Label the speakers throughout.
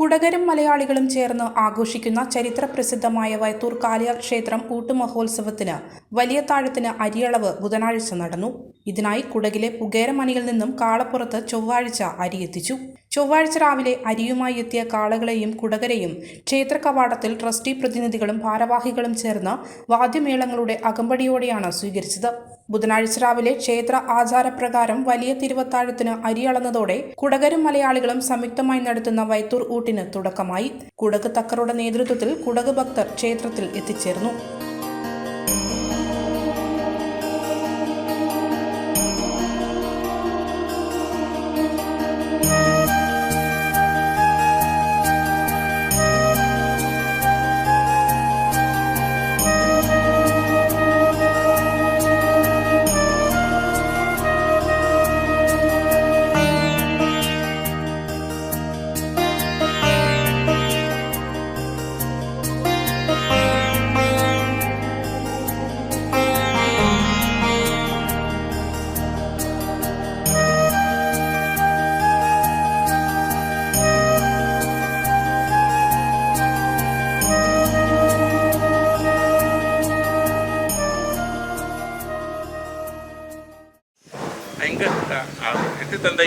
Speaker 1: കുടകരും മലയാളികളും ചേർന്ന് ആഘോഷിക്കുന്ന ചരിത്ര പ്രസിദ്ധമായ വയത്തൂർ കാലിയാർ ക്ഷേത്രം ഊട്ടുമഹോത്സവത്തിന് വലിയ താഴത്തിന് അരിയളവ് ബുധനാഴ്ച നടന്നു. ഇതിനായി കുടകിലെ പുകേരമണിയിൽ നിന്നും കാളപ്പുറത്ത് ചൊവ്വാഴ്ച അരി എത്തിച്ചു. ചൊവ്വാഴ്ച രാവിലെ അരിയുമായി എത്തിയ കാളകളെയും കുടകരെയും ക്ഷേത്ര കവാടത്തിൽ ട്രസ്റ്റി പ്രതിനിധികളും ഭാരവാഹികളും ചേർന്ന് വാദ്യമേളങ്ങളുടെ അകമ്പടിയോടെയാണ് സ്വീകരിച്ചത്. ബുധനാഴ്ച രാവിലെ ക്ഷേത്ര ആചാരപ്രകാരം വലിയ തിരുവത്താഴത്തിന് അരി അളന്നതോടെ കുടകരും മലയാളികളും സംയുക്തമായി നടത്തുന്ന വൈത്തൂർ ഊട്ടിന് തുടക്കമായി. കുടക് തക്കറുടെ നേതൃത്വത്തിൽ കുടക് ഭക്തർ ക്ഷേത്രത്തിൽ എത്തിച്ചേർന്നു.
Speaker 2: ಹೆಂಗೆ ಹೆತ್ತಿ ತಂದೆ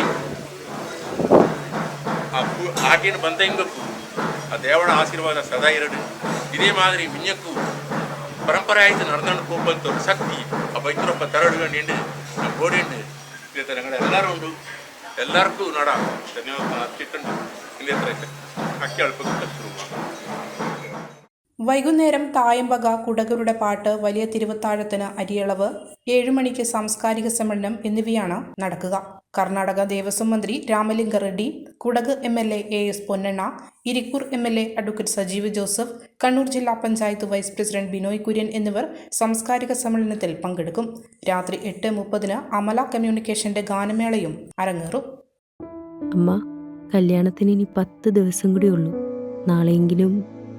Speaker 2: ಆ ಪೂ ಆಕೆಯನ್ನು ಬಂದೆಂಗಕ್ಕೂ ಆ ದೇವರ ಆಶೀರ್ವಾದ ಸದಾ ಇರಡು ಇದೇ மாதிரி மிஞ்சக்கு பரம்பரையாய்த்து நடந்தாண்டு போகும்போது ஒரு சக்தி. வைத்திரப்ப தரடுக நின்று நான் போடிண்டு இந்த தரங்களை எல்லாரும் உண்டு. எல்லாருக்கும் நட ಧನ್ಯವಾದ ಚಿಟ್ಟಂಡು ಇಂದೇ ಅಕ್ಕಿ ಅಳ್ಪಕ್ಕೆ ಕಲ್ಸಿರುವ
Speaker 1: വൈകുന്നേരം തായമ്പക കുടകരുടെ പാട്ട് വലിയ തിരുവത്താഴത്തിന് അരിയളവ് ഏഴുമണിക്ക് സാംസ്കാരിക സമ്മേളനം എന്നിവയാണ് നടക്കുക. കർണാടക ദേവസ്വം മന്ത്രി Ramalinga Reddy Kodagu M L A A S Ponnanna Irikkur M L A advocate Sajeev Joseph Kannur ജില്ലാ പഞ്ചായത്ത് വൈസ് പ്രസിഡന്റ് ബിനോയ് കുര്യൻ എന്നിവർ സാംസ്കാരിക സമ്മേളനത്തിൽ പങ്കെടുക്കും. രാത്രി എട്ട് മുപ്പതിന് അമല കമ്മ്യൂണിക്കേഷന്റെ ഗാനമേളയും അരങ്ങേറും.
Speaker 3: അമ്മ കല്യാണത്തിന് ഇനി പത്ത് ദിവസം കൂടിയുള്ളൂ നാളെയെങ്കിലും